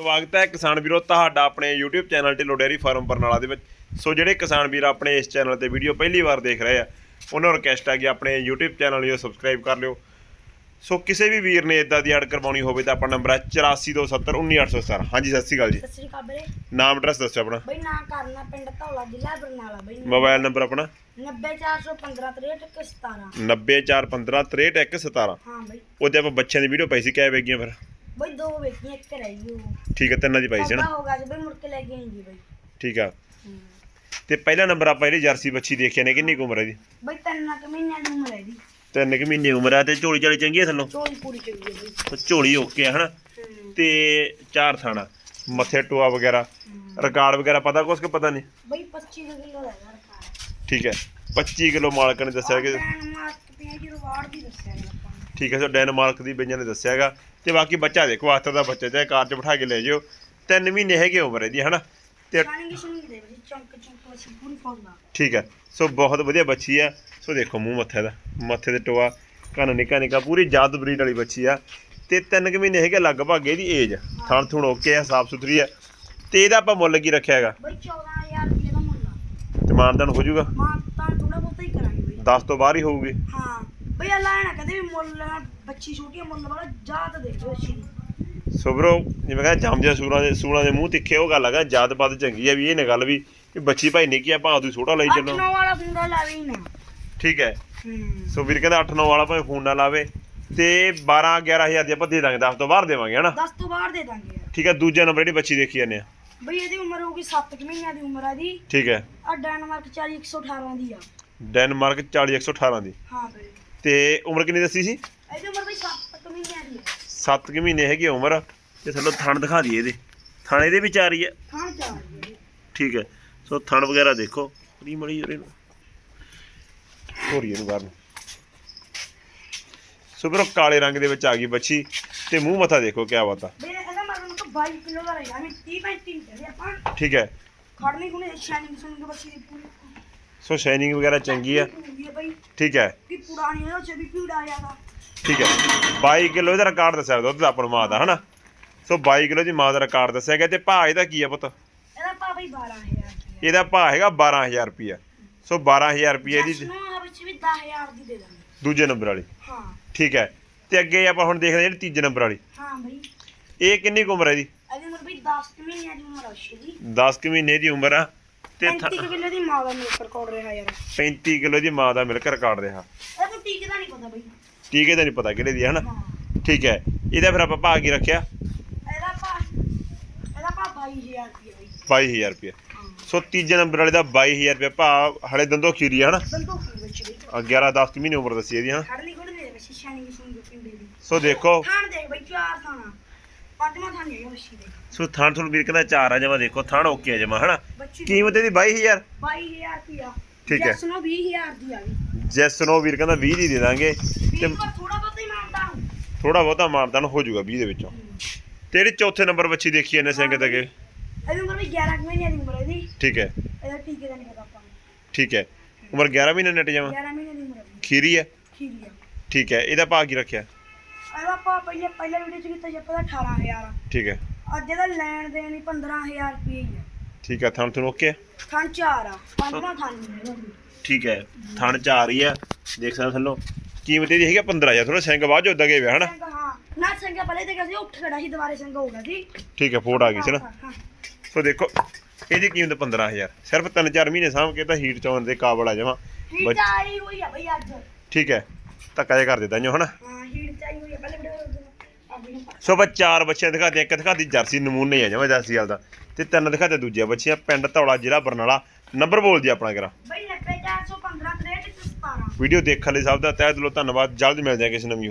ਸਵਾਗਤ ਹੈ ਕਿਸਾਨ ਵੀਰੋ ਤੁਹਾਡਾ ਆਪਣੇ YouTube channel Dhillon dairy farm Barnala ਦੇ ਵਿੱਚ। ਸੋ ਜਿਹੜੇ ਕਿਸਾਨ ਵੀਰ ਆਪਣੇ ਇਸ ਚੈਨਲ ਤੇ ਵੀਡੀਓ ਪਹਿਲੀ ਵਾਰ ਦੇਖ ਰਹੇ ਆ ਉਹਨਾਂ ਨੂੰ ਰਿਕਵੈਸਟ ਹੈ ਕਿ ਆਪਣੇ YouTube ਚੈਨਲ ਨੂੰ ਸਬਸਕ੍ਰਾਈਬ ਕਰ ਲਿਓ। ਸੋ ਕਿਸੇ ਵੀ ਵੀਰ ਨੇ ਇਦਾਂ ਦੀ ਐਡ ਕਰਵਾਉਣੀ ਹੋਵੇ ਤਾਂ ਆਪਣਾ ਨੰਬਰ ਹੈ 8427191817 ਹਾਂਜੀ ਸਤਿ ਸ਼੍ਰੀ ਅਕਾਲ ਜੀ। ਸਤਿ ਸ੍ਰੀ ਅਕਾਲ ਵੀਰੇ। ਨਾਮ ਐਡਰੈਸ ਦੱਸੋ ਆਪਣਾ। ਬਈ ਨਾਂ ਕਰਨਾ ਪਿੰਡ ਧੌਲਾ ਜ਼ਿਲ੍ਹਾ ਬਰਨਾਲਾ ਬਈ। ਮੋਬਾਈਲ ਨੰਬਰ ਆਪਣਾ। 90415 90415638117 ਹਾਂ ਬਈ। ਉਹਦੇ ਆਪਾਂ ਬੱਚਿਆਂ ਦੀ ਵੀਡੀਓ ਪਾਈ ਸੀ ਕਿਹ ਵੇਗੀਆਂ ਫਿਰ? ਬਈ ਦੋ ਵੇਖੀਆਂ ਇੱਕ ਰਹਿ ਗਈ ਉਹ। ਠੀਕ ਹੈ ਤਿੰਨਾਂ ਦੀ ਪਾਈ ਸੀ ਨਾ? ਪਤਾ ਹੋਗਾ ਜੀ ਬਈ ਮੁੜ ਕੇ ਲੈ ਕੇ ਆਏਗੀ ਬਈ। ਠੀਕ ਆ। ਹੂੰ। ਤੇ ਪਹਿਲਾ ਨੰਬਰ ਆਪਾਂ ਇਹਦੀ ਜਰਸੀ ਬੱਚੀ ਦੇਖਿਆ ਨੇ ਕਿੰਨੀ ਕੁ ਉਮਰ ਹੈ ਦੀ ਬਈ ਤਿੰਨ ਕੁ ਮਹੀਨਿਆਂ ਦੀ ਉਮਰ ਹੈ ਦੀ ਤਿੰਨ ਕੁ ਮਹੀਨੇ ਉਮਰ ਆ ਤੇ ਝੋਲੀ ਚਾਲੀ ਚੰਗੀ ਹੈ ਥੱਲੋਂ? ਚੋਲੀ ਪੂਰੀ ਚੰਗੀ ਹੈ ਬਈ। ਤੇ ਝੋਲੀ ਓਕੇ ਆ ਹਨਾ? ਹੂੰ। ਤੇ ਚਾਰ ਥਾਣਾ ਮੱਥੇ ਟੋਆ ਵਗੈਰਾ ਹੂੰ। ਰਿਕਾਰਡ ਵਗੈਰਾ ਪਤਾ ਕੁਛ ਕਿ ਪਤਾ ਨਹੀਂ? ਬਈ 25 ਕਿਲੋ ਹੈਗਾ ਠੀਕ ਹੈ 25 ਕਿਲੋ ਮਾਲਕ ਨੇ ਦੱਸਿਆ ਕਿ ਮਾਸਕ ਪਿਆ ਜੀ ਰਿਵਾਰਡ ਦੀ ਦੱਸਿਆ। ਠੀਕ ਹੈ ਸੋ ਡੈਨਮਾਰਕ ਦੀ ਬਈਆਂ ਨੇ ਦੱਸਿਆਗਾ ਤੇ ਬਾਕੀ ਬੱਚਾ ਦੇਖੋ ਹੱਥ ਦਾ ਬੱਚਾ ਚਾਹੇ ਕਾਰ 'ਚ ਬਿਠਾ ਕੇ ਲੈ ਜਿਓ ਤਿੰਨ ਮਹੀਨੇ ਹੈਗੇ ਉਮਰ ਇਹਦੀ ਹਨਾ? ਤੇ ਠੀਕ ਹੈ ਸੋ ਬਹੁਤ ਵਧੀਆ ਬੱਚੀ ਆ। ਸੋ ਦੇਖੋ ਮੂੰਹ ਮੱਥੇ ਦਾ ਮੱਥੇ ਤੇ ਟੋਆ ਕੰਨ ਨਿੱਕਾ ਨਿੱਕਾ ਪੂਰੀ ਜਾਤ ਬਰੀਡ ਵਾਲੀ ਬੱਚੀ ਆ। ਤੇ ਤਿੰਨ ਕੁ ਮਹੀਨੇ ਹੈਗੇ ਲਗਭਗ ਇਹਦੀ ਏਜ ਥਣ ਥੁਣ ਓਕੇ ਆ ਸਾਫ਼ ਸੁਥਰੀ ਆ। ਤੇ ਇਹਦਾ ਆਪਾਂ ਮੁੱਲ ਕੀ ਰੱਖਿਆ ਹੈਗਾ? ਬਈ 14000 ਰੁਪਏ ਦਾ ਮੁੱਲ ਆ। ਤੇ ਮਾਨਦਾਨ ਹੋ ਜਾਊਗਾ? ਮਾਂ ਤਾਂ ਥੋੜਾ ਬਹੁਤਾ ਹੀ ਕਰਾਂਗੇ ਬਈ। 10 ਤੋਂ ਬਾਹਰ ਹੀ ਹੋਊਗੀ। ਹਾਂ। ਬਈ ਅੱਲਾ ਨਾ ਕਦੇ ਵੀ ਮੁੱਲ ਲੈਣਾ ਬੱਚੀ ਛੋਟੀ ਆ, ਮੁੱਲ ਵਾਲਾ ਜਾਤ ਦੇ ਦਿਓ ਅੱਛੀ। ਸੋ ਬਰੋ ਜਿਵੇਂ ਕਹਿੰਦਾ ਜੰਮਦੇ ਸੂਰਾਂ ਦੇ ਮੂੰਹ ਤਿੱਖੇ ਉਹ ਗੱਲ ਹੈਗਾ ਜਾਤ ਪਾਤ ਚੰਗੀ ਆ ਵੀ ਇਹ ਨੇ ਗੱਲ ਵੀ ਵੀ ਬੱਚੀ ਭਾਈ ਨਿੱਕੀ ਆ ਭਾਂ ਤੂੰ ਛੋਟਾ ਲਈ ਅੱਠ ਚੱਲੋ। ਨੌ ਵਾਲਾ ਫੁੰਡਾ ਲਾਵੇ ਹੀ ਨਾ। ਠੀਕ ਹੈ। ਹੂੰ। ਸੋ ਵੀਰ ਕਹਿੰਦਾ 8-9 ਵਾਲਾ ਭਾਵੇਂ ਫੋਨ ਨਾ ਲਾਵੇ ਤੇ 12-11000 ਦੀ ਆਪਾਂ ਦੇ ਦਾਂਗੇ 10 ਤੋਂ ਬਾਹਰ ਦੇਵਾਂਗੇ ਹਨਾ? 10 ਤੋਂ ਬਾਹਰ ਦੇ ਦਾਂਗੇ ਯਾਰ। ਠੀਕ ਹੈ ਦੂਜਾ ਨੰਬਰ ਜਿਹੜੀ ਬੱਚੀ ਦੇਖੀ ਜਾਂਦੇ ਆ। ਬਈ ਇਹਦੀ ਉਮਰ ਹੋਊਗੀ 7 ਮਹੀਨਿਆਂ ਦੀ ਉਮਰ ਆ ਦੀ ਠੀਕ ਹੈ। ਆ ਡੈਨਮਾਰਕ 40 118 ਦੀ ਆ। ਡੈਨਮਾਰਕ 40118 ਦੀ। ਹਾਂ ਬਈ। ਤੇ ਉਮਰ ਕਿੰਨੀ ਦੱਸੀ ਸੀ? ਇਹਦੀ ਉਮਰ ਬਈ 7 ਮਹੀਨਿਆਂ ਦੀ ਆ 7 ਕਿ ਮਹੀਨੇ ਹੈਗੀ ਆ ਉਮਰ। ਤੇ ਚਲੋ ਥਣ ਦਿਖਾ ਦਈਏ ਇਹਦੇ। ਥਣ ਇਹਦੇ ਵਿੱਚ ਆ ਰਹੀ ਹੈ। ਖਾਣ ਚਾਹ ਰਹੀ ਹੈ। ਠੀਕ ਹੈ। ਸੋ ਥਣ ਵਗੈਰਾ ਦੇਖੋ। ਪਰੀ ਮੜੀ ਜਰੇ ਨੂੰ ਹੋਰੀ ਇਹਨੂੰ ਕਰਨ ਸੋ ਵੀਰੋ ਕਾਲੇ ਰੰਗ ਦੇ ਵਿੱਚ ਆ ਗਈ ਬੱਚੀ। ਤੇ ਮੂੰਹ ਮੱਥਾ ਦੇਖੋ ਕਿਆ ਬਾਤ ਆ। ਬਈ ਇਹਦਾ ਮਤਲਬ ਕਿ 22 ਕਿਲੋ ਦਾ ਰਹੇਗਾ ਮੈਂ 30 35 ਕਹਿੰਦੇ ਆਪਾਂ। ਠੀਕ ਹੈ। ਖੜਨੀ ਕੋਨੇ ਸ਼ਾਨਿੰਗ ਸੁਣ ਕੇ ਬੱਚੀ ਦੀ ਪੂਰੀ। ਸੋ ਸ਼ਾਈਨਿੰਗ ਵਗੈਰਾ ਚੰਗੀ ਆ। ਹੈ ਬਈ। ਠੀਕ ਹੈ। ਕਿ ਪੁਰਾਣੀ ਉਹ ਚ ਵੀ ਪੀੜਾ ਜ਼ਿਆਦਾ ਠੀਕ ਹੈ। 22 ਕਿਲੋ ਇਹਦਾ ਰਿਕਾਰਡ ਦੱਸਿਆ ਦੁੱਧ ਦਾ ਆਪਣਾ ਮਾਂ ਦਾ ਹਨਾ? ਸੋ 22 ਕਿਲੋ ਦੀ ਮਾਂ ਦਾ ਰਿਕਾਰਡ ਦੱਸਿਆ ਗਿਆ ਤੇ ਭਾਅ ਇਹਦਾ ਕੀ ਆ ਪੁੱਤ? ਇਹਦਾ ਪਾ ਬਈ 12000 ਇਹਦਾ ਭਾਅ ਹੈਗਾ 12000 ਰੁਪਿਆ ਸੋ 12000 ਰੁਪਏ ਦੀ ਨੂੰ ਆ ਵਿੱਚ ਵੀ 10000 ਦੀ ਦੇ ਦਾਂਗੇ। ਦੂਜੇ ਨੰਬਰ ਵਾਲੀ। ਹਾਂ। ਠੀਕ ਹੈ। ਤੇ ਅੱਗੇ ਆਪਾਂ ਹੁਣ ਦੇਖਦੇ ਹਾਂ ਜਿਹੜੀ ਤੀਜੇ ਨੰਬਰ ਵਾਲੀ। ਹਾਂ ਬਈ। ਇਹ ਕਿੰਨੀ ਕੁ ਉਮਰ ਹੈ ਇਹਦੀ? ਇਹਦੀ ਉਮਰ ਬਈ 10 ਕੁ ਮਹੀਨਿਆਂ ਦੀ ਉਮਰ ਆ ਉਸੇ ਦੀ 10 ਕੁ ਮਹੀਨੇ ਦੀ ਉਮਰ ਆ। ਤੇ 35 ਕੁ ਕਿਲੋ ਦੀ ਮਾਂ ਦਾ ਮਿਲਕ ਰਿਕਾਰਡ ਰਿਹਾ ਯਾਰ। 35 ਕਿਲੋ ਦੀ ਮਾਂ ਦਾ ਮਿਲਕ ਰਿਕਾਰਡ ਰਿਹਾ। ਇਹ ਤਾਂ ਟੀਕੇ ਦਾ ਨਹੀਂ ਪਤਾ ਬਈ। ਟੀਕੇ ਦਾ ਨਹੀਂ ਪਤਾ ਕਿਹੜੇ ਦੀ ਹੈ ਹਨਾ? ਹਾਂ। ਠੀਕ ਹੈ ਇਹਦਾ ਫਿਰ ਆਪਾਂ ਭਾਅ ਕੀ ਰੱਖਿਆ? ਇਹਦਾ ਪਾ ਇਹਦਾ ਪਾ 22000 ਰੁਪਏ ਬਈ। 22000 ਰੁਪਏ ਹਾਂ। ਸੋ ਤੀਜੇ ਨੰਬਰ ਵਾਲੇ ਦਾ 22000 ਰੁਪਏ ਭਾਅ ਹਲੇ ਦੰਦੋ ਖੀਰੀ ਆ ਹਨਾ? ਸੰਤੋਖੀ ਵਿੱਚ ਬਈ। 11 10 ਕੁ ਮਹੀਨੇ ਉਮਰ ਦੱਸੀ ਇਹਦੀ ਹਨਾ? ਦੇ ਦੀ ਦੀ ਸੋ ਦੇਖੋ। ਥਾਣ ਦੇਖ ਬਈ ਚਾਰ ਥਾਣਾ। ਪੰਜਵਾਂ ਥਾਣ ਨਹੀਂ ਬੱਚੀ ਦੇ। ਸੋ ਥਾਣ ਤੁਹਾਨੂੰ ਵੀਰ ਕਹਿੰਦਾ ਚਾਰ ਆ ਜਮਾ ਦੇਖੋ ਥਾਣ ਓਕੇ ਆ ਜਮਾ ਹਨਾ? ਬੱਚੀ ਦੀ। ਕੀਮਤ ਇਹਦੀ 22000 22000 ਰੁਪਿਆ ਠੀਕ ਹੈ। ਜਸ ਨੂੰ 20000 ਦੀ ਆ ਗਈ ਜੈਸ ਨੋ ਵੀਰ ਕਹਿੰਦਾ 20 ਦੀ ਦੇ ਦਾਂਗੇ। ਵੀਹ ਤੇ ਵਾਰ ਥੋੜਾ ਬਹੁਤਾ ਹੀ ਮਾਨਦਾ ਥੋੜਾ ਬਹੁਤਾ ਮਾਨਦਾਨ ਹੋ ਜਾਊਗਾ 20 ਦੇ ਵਿੱਚੋਂ। ਤੇ ਜਿਹੜੀ ਚੌਥੇ ਨੰਬਰ ਬੱਚੀ ਦੇਖੀ ਇਹਨੇ ਸਿੰਘ ਤੱਕ ਇਹਦੀ ਉਮਰ ਵੀ 11 ਕੁ ਮਹੀਨਿਆਂ ਦੀ ਉਮਰ ਹੈ ਇਹਦੀ। ਠੀਕ ਹੈ। ਇਹਦਾ ਟੀਕੇ ਦਾ ਨਹੀਂ ਪਤਾ ਆਪਾਂ ਨੂੰ। ਠੀਕ ਹੈ। ਉਮਰ 11 ਮਹੀਨੇ ਨਟ ਜਾਵਾਂ 11 ਮਹੀਨਿਆਂ ਦੀ ਉਮਰ ਹੈ। ਇਹਦੀ। ਖੀਰੀ ਹੈ? ਖੀਰੀ ਆ ਠੀਕ ਹੈ। ਇਹਦਾ ਭਾਅ ਕੀ ਰੱਖਿਆ? ਇਹਦਾ ਆਪਾਂ ਪਹਿਲੇ ਪਹਿਲੇ ਵੀਡੀਓ ਚ ਕੀਤਾ ਸੀ ਆਪਾਂ ਦਾ 18000 ਆ। ਠੀਕ ਹੈ। ਅੱਜ ਇਹਦਾ ਲੈਣ ਦੇਣ ਹੀ 15000 ਰੁਪਏ ਹੀ ਆ। ਠੀਕ ਹੈ ਥਣ ਤੁਹਾਨੂੰ ਓਕੇ ਥਣ ਚਾਰ ਆ ਪੰਜਵਾਂ ਥਣ ਨਹੀਂ ਹੈਗਾ। ਠੀਕ ਹੈ ਥਣ ਚ ਆ। ਰਹੀ ਹੈ ਦੇਖ ਸਕਦੇ ਥੱਲੋਂ। ਕੀਮਤ ਇਹਦੀ ਹੈਗੀ ਆ 15000 ਥੋੜਾ ਸਿੰਘ ਬਾਅਦ ਚ ਉਦਾਂ ਗਏ ਵੇ ਹਨਾ? ਸਿੰਘ ਹਾਂ। ਨਾ ਸੰਗਾ ਪਹਿਲੇ ਤੇ ਕਹਿੰਦੇ ਉੱਠ ਖੜਾ ਸੀ ਦੁਬਾਰੇ ਸਿੰਘ ਹੋ ਗਿਆ ਸੀ ਠੀਕ ਹੈ ਫੋੜ ਆ ਗਈ ਸੀ ਨਾ। ਹਾਂ, ਹਾਂ। ਸੋ ਦੇਖੋ ਇਹਦੀ ਕੀਮਤ 15000 ਸਿਰਫ 3-4 ਮਹੀਨੇ ਸਾਂਭ ਕੇ ਤਾਂ ਹੀਟ ਚੋਣ ਦੇ ਕਾਬਲ ਆ ਜਾਵਾਂ ਹੀਟ ਆਈ ਹੋਈ ਆ ਬਈ ਅੱਜ। ਠੀਕ ਹੈ ਧੱਕਾ ਜਿਹਾ ਕਰ ਦਿੱਤਾ ਜੋ ਹਨਾ? ਹਾਂ ਹੀਟ ਆਈ ਹੋਈ ਆ। ਸੋ ਬਸ ਚਾਰ ਬੱਚੇ ਦਿਖਾਤੇ ਇੱਕ ਦਿਖਾਤੀ ਜਰਸੀ ਨਮੂਨੇ ਆ ਜਮਾ ਜਰਸੀ ਵਾਲ ਦਾ। ਤੇ ਤਿੰਨ ਦਿਖਾਤੇ ਦੂਜੇ ਬੱਚੇ ਪਿੰਡ ਧੌਲਾ ਜ਼ਿਲ੍ਹਾ ਬਰਨਾਲਾ। ਨੰਬਰ ਬੋਲ ਜੀ ਆਪਣਾ ਕਰਾ ਬਈ 90415 63 17 ਵੀਡੀਓ ਦੇਖਣ ਲਈ ਸਭ ਦਾ ਤਹਿ ਦਿਲੋਂ ਧੰਨਵਾਦ। ਜਲਦ ਮਿਲਦੇ ਹਾਂ ਕਿਸੇ ਨਵੀਂ